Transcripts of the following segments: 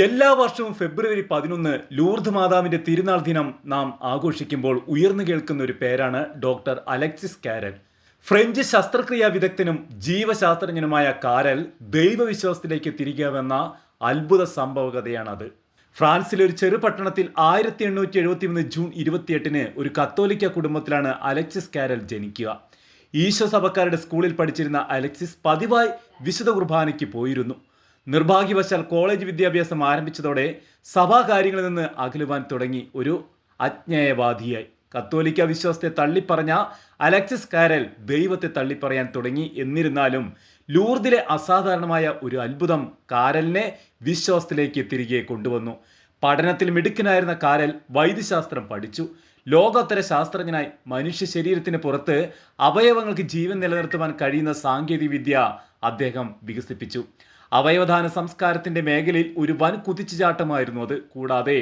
എല്ലാ വർഷവും ഫെബ്രുവരി പതിനൊന്ന് ലൂർദ് മാതാവിന്റെ തിരുനാൾ ദിനം നാം ആഘോഷിക്കുമ്പോൾ ഉയർന്നു കേൾക്കുന്ന ഒരു പേരാണ് ഡോക്ടർ അലക്സിസ് കാരൽ. ഫ്രഞ്ച് ശസ്ത്രക്രിയാ വിദഗ്ധനും ജീവശാസ്ത്രജ്ഞനുമായ കാരൽ ദൈവവിശ്വാസത്തിലേക്ക് തിരികെ വന്ന അത്ഭുത സംഭവകഥയാണത്. ഫ്രാൻസിലെ ഒരു ചെറുപട്ടണത്തിൽ ആയിരത്തി എണ്ണൂറ്റി എഴുപത്തി മൂന്ന് ജൂൺ ഇരുപത്തിയെട്ടിന് ഒരു കത്തോലിക്ക കുടുംബത്തിലാണ് അലക്സിസ് കാരൽ ജനിക്കുക. ഈശോ സഭക്കാരുടെ സ്കൂളിൽ പഠിച്ചിരുന്ന അലക്സിസ് പതിവായി വിശുദ്ധ കുർബാനയ്ക്ക് പോയിരുന്നു. നിർഭാഗ്യവശാൽ കോളേജ് വിദ്യാഭ്യാസം ആരംഭിച്ചതോടെ സഭാകാര്യങ്ങളിൽ നിന്ന് അകലുവാൻ തുടങ്ങി ഒരു അജ്ഞേയവാദിയായി. കത്തോലിക്ക വിശ്വാസത്തെ തള്ളിപ്പറഞ്ഞ അലക്സിസ് കാരൽ ദൈവത്തെ തള്ളിപ്പറയാൻ തുടങ്ങി. എന്നിരുന്നാലും ലൂർദിലെ അസാധാരണമായ ഒരു അത്ഭുതം കാരലിനെ വിശ്വാസത്തിലേക്ക് തിരികെ കൊണ്ടുവന്നു. പഠനത്തിൽ മിടുക്കനായിരുന്ന കാരൽ വൈദ്യശാസ്ത്രം പഠിച്ചു. ലോകോത്തര ശാസ്ത്രജ്ഞനായി മനുഷ്യ ശരീരത്തിന് പുറത്ത് അവയവങ്ങൾക്ക് ജീവൻ നിലനിർത്തുവാൻ കഴിയുന്ന സാങ്കേതിക വിദ്യ അദ്ദേഹം വികസിപ്പിച്ചു. അവയവദാന സംസ്കാരത്തിന്റെ മേഖലയിൽ ഒരു വൻ കുതിച്ചുചാട്ടമായിരുന്നു അത്. കൂടാതെ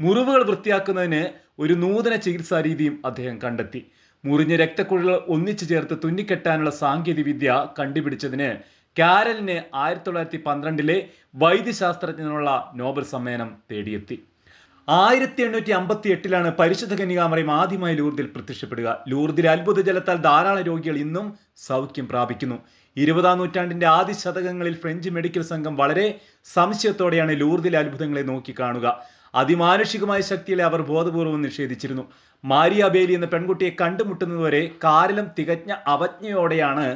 മുറിവുകൾ വൃത്തിയാക്കുന്നതിന് ഒരു നൂതന ചികിത്സാ രീതിയും അദ്ദേഹം കണ്ടെത്തി. മുറിഞ്ഞ രക്തക്കുഴലുകൾ ഒന്നിച്ചു ചേർത്ത് തുന്നിക്കെട്ടാനുള്ള സാങ്കേതിക വിദ്യ കണ്ടുപിടിച്ചതിന് കാരലിന് ആയിരത്തി തൊള്ളായിരത്തി പന്ത്രണ്ടിലെ വൈദ്യശാസ്ത്രജ്ഞനുള്ള നോബൽ സമ്മാനം തേടിയെത്തി. ആയിരത്തി എണ്ണൂറ്റി അമ്പത്തി എട്ടിലാണ് പരിശുദ്ധ കന്യകാമറയും ആദ്യമായി ലൂർദിൽ പ്രത്യക്ഷപ്പെടുക. ലൂർദിലെ അത്ഭുത ജലത്താൽ ധാരാളം രോഗികൾ ഇന്നും സൗഖ്യം പ്രാപിക്കുന്നു. ഇരുപതാം നൂറ്റാണ്ടിന്റെ ആദ്യ ശതകങ്ങളിൽ ഫ്രഞ്ച് മെഡിക്കൽ സംഘം വളരെ സംശയത്തോടെയാണ് ലൂർദിലെ അത്ഭുതങ്ങളെ നോക്കിക്കാണുക അതിമാനുഷികമായ ശക്തികളെ അവർ ബോധപൂർവം നിഷേധിച്ചിരുന്നു. മാരിയ ബേലി എന്ന പെൺകുട്ടിയെ കണ്ടുമുട്ടുന്നതുവരെ കാരലം തികഞ്ഞ അവജ്ഞയോടെയാണ്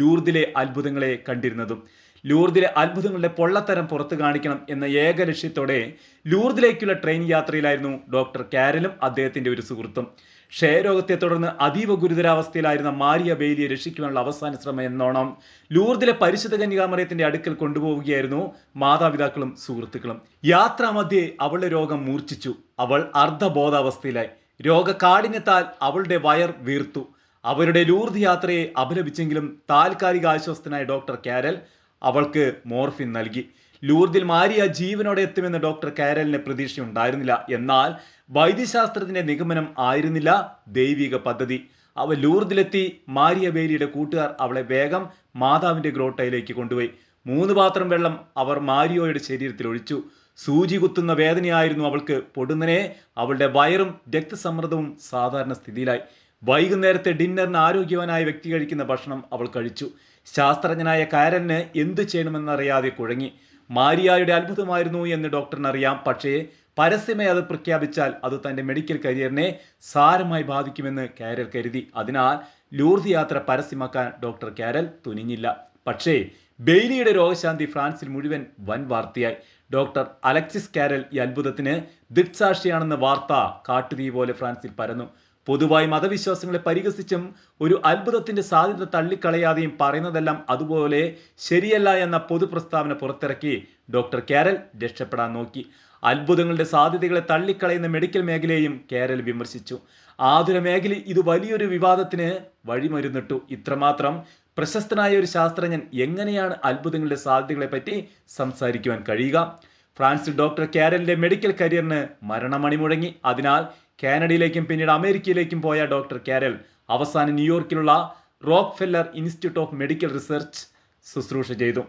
ലൂർദിലെ അത്ഭുതങ്ങളെ കണ്ടിരുന്നതും. ലൂർദിലെ അത്ഭുതങ്ങളുടെ പൊള്ളത്തരം പുറത്തു കാണിക്കണം എന്ന ഏക ലക്ഷ്യത്തോടെ ലൂർദിലേക്കുള്ള ട്രെയിൻ യാത്രയിലായിരുന്നു ഡോക്ടർ കാരലും അദ്ദേഹത്തിന്റെ ഒരു സുഹൃത്തും. ക്ഷയരോഗത്തെ തുടർന്ന് അതീവ ഗുരുതരാവസ്ഥയിലായിരുന്ന മാരിയ ബെയിലിയെ രക്ഷിക്കുവാനുള്ള അവസാന ശ്രമം എന്നോണം. ലൂർദിലെ പരിശുദ്ധ കന്യകാമറയത്തിന്റെ അടുക്കൽ കൊണ്ടുപോവുകയായിരുന്നു മാതാപിതാക്കളും സുഹൃത്തുക്കളും. യാത്രാമധ്യേ അവളുടെ രോഗം മൂർച്ഛിച്ചു. അവൾ അർദ്ധബോധാവസ്ഥയിലായി. രോഗകാഠിന്യത്താൽ അവളുടെ വയർ വീർത്തു. അവരുടെ ലൂർദ് യാത്രയെ അപലപിച്ചെങ്കിലും താൽക്കാലിക ആശ്വാസത്തിനായ ഡോക്ടർ കാരൽ അവൾക്ക് മോർഫിൻ നൽകി. ലൂർദിൽ മാരിയ ജീവനോടെ എത്തുമെന്ന് ഡോക്ടർ കാരലിന് പ്രതീക്ഷയുണ്ടായിരുന്നില്ല എന്നാൽ വൈദ്യശാസ്ത്രത്തിന്റെ നിഗമനം ആയിരുന്നില്ല. ദൈവിക പദ്ധതി. അവ ലൂർദിലെത്തി മാരിയ ബേലിയുടെ കൂട്ടുകാർ അവളെ വേഗം മാതാവിന്റെ ഗ്രോട്ടയിലേക്ക് കൊണ്ടുപോയി. മൂന്ന് പാത്രം വെള്ളം അവർ മാരിയോയുടെ ശരീരത്തിൽ ഒഴിച്ചു. സൂചി കുത്തുന്ന വേദനയായിരുന്നു അവൾക്ക് പൊടുന്നനെ. അവളുടെ വയറും രക്തസമ്മർദ്ദവും സാധാരണ സ്ഥിതിയിലായി. വൈകുന്നേരത്തെ ഡിന്നറിന് ആരോഗ്യവാനായ വ്യക്തി കഴിക്കുന്ന ഭക്ഷണം അവൾ കഴിച്ചു. ശാസ്ത്രജ്ഞനായ കാരന് എന്ത് ചെയ്യണമെന്നറിയാതെ കുഴങ്ങി. മാരിയായുടെ അത്ഭുതമായിരുന്നു എന്ന് ഡോക്ടറിന് അറിയാം പക്ഷേ പരസ്യമായി അത് പ്രഖ്യാപിച്ചാൽ അത് തന്റെ മെഡിക്കൽ കരിയറിനെ സാരമായി ബാധിക്കുമെന്ന് കാരൽ കരുതി. അതിനാൽ ലൂർദ് യാത്ര പരസ്യമാക്കാൻ ഡോക്ടർ കാരൽ തുനിഞ്ഞില്ല. പക്ഷേ ബെയ്ലിയുടെ രോഗശാന്തി ഫ്രാൻസിൽ മുഴുവൻ വൻ വാർത്തയായി. ഡോക്ടർ അലക്സിസ് കാരൽ ഈ അത്ഭുതത്തിന് ദിക്സാക്ഷിയാണെന്ന വാർത്ത കാട്ടുതീ പോലെ ഫ്രാൻസിൽ പരന്നു. പൊതുവായി മതവിശ്വാസങ്ങളെ പരിഹസിച്ചും ഒരു അത്ഭുതത്തിന്റെ സാധ്യത തള്ളിക്കളയാതെയും പറയുന്നതെല്ലാം അതുപോലെ ശരിയല്ല എന്ന പൊതു പ്രസ്താവന പുറത്തിറക്കി ഡോക്ടർ കേരൽ രക്ഷപ്പെടാൻ നോക്കി. അത്ഭുതങ്ങളുടെ സാധ്യതകളെ തള്ളിക്കളയുന്ന മെഡിക്കൽ മേഖലയെയും കേരൽ വിമർശിച്ചു. ആതുര മേഖലയിൽ ഇത് വലിയൊരു വിവാദത്തിന് വഴിമരുന്നിട്ടു. ഇത്രമാത്രം പ്രശസ്തനായ ഒരു ശാസ്ത്രജ്ഞൻ എങ്ങനെയാണ് അത്ഭുതങ്ങളുടെ സാധ്യതകളെ പറ്റി സംസാരിക്കുവാൻ കഴിയുക? ഫ്രാൻസിൽ ഡോക്ടർ കാരലിന്റെ മെഡിക്കൽ കരിയറിന് മരണമണി മുഴങ്ങി. അതിനാൽ കാനഡയിലേക്കും പിന്നീട് അമേരിക്കയിലേക്കും പോയ ഡോക്ടർ കാരൽ അവസാനം ന്യൂയോർക്കിലുള്ള Rockefeller institute of medical research ശുശ്രൂഷ ചെയ്തു.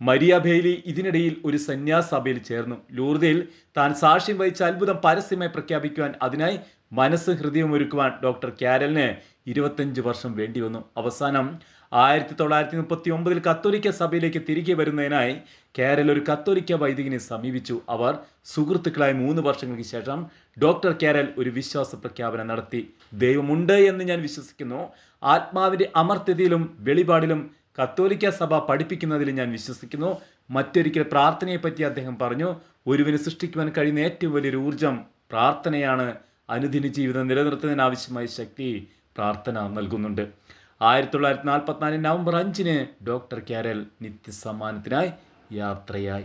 മരിയ ബെയ്ലി ഇതിനിടയിൽ ഒരു സന്യാസ സഭയിൽ ചേർന്നു. ലൂർദയിൽ താൻ സാക്ഷ്യം വഹിച്ച അത്ഭുതം പരസ്യമായി പ്രഖ്യാപിക്കുവാൻ അതിനായി മനസ്സ് ഹൃദയം ഒരുക്കുവാൻ ഡോക്ടർ കാരലിന് ഇരുപത്തഞ്ച് വർഷം വേണ്ടി വന്നു. അവസാനം ആയിരത്തി തൊള്ളായിരത്തി മുപ്പത്തി ഒമ്പതിൽ കത്തോലിക്ക സഭയിലേക്ക് തിരികെ വരുന്നതിനായി കാരൽ ഒരു കത്തോലിക്ക വൈദികനെ സമീപിച്ചു. അവർ സുഹൃത്തുക്കളായ മൂന്ന് വർഷങ്ങൾക്ക് ശേഷം ഡോക്ടർ കാരൽ ഒരു വിശ്വാസ പ്രഖ്യാപനം നടത്തി. ദൈവമുണ്ട് എന്ന് ഞാൻ വിശ്വസിക്കുന്നു. ആത്മാവിന്റെ അമർത്യതയിലും വെളിപാടിലും കത്തോലിക്ക സഭ പഠിപ്പിക്കുന്നതിൽ ഞാൻ വിശ്വസിക്കുന്നു. മറ്റൊരിക്കൽ പ്രാർത്ഥനയെപ്പറ്റി അദ്ദേഹം പറഞ്ഞു ഒരുവിനെ സൃഷ്ടിക്കുവാൻ കഴിയുന്ന ഏറ്റവും വലിയൊരു ഊർജം പ്രാർത്ഥനയാണ്. അനുദിന ജീവിതം നിലനിർത്തുന്നതിന് ആവശ്യമായ ശക്തി പ്രാർത്ഥന നൽകുന്നുണ്ട്. ആയിരത്തി തൊള്ളായിരത്തി നാൽപ്പത്തിനാല് നവംബർ അഞ്ചിന് ഡോക്ടർ കാരൽ നിത്യസമ്മാനത്തിനായി യാത്രയായി.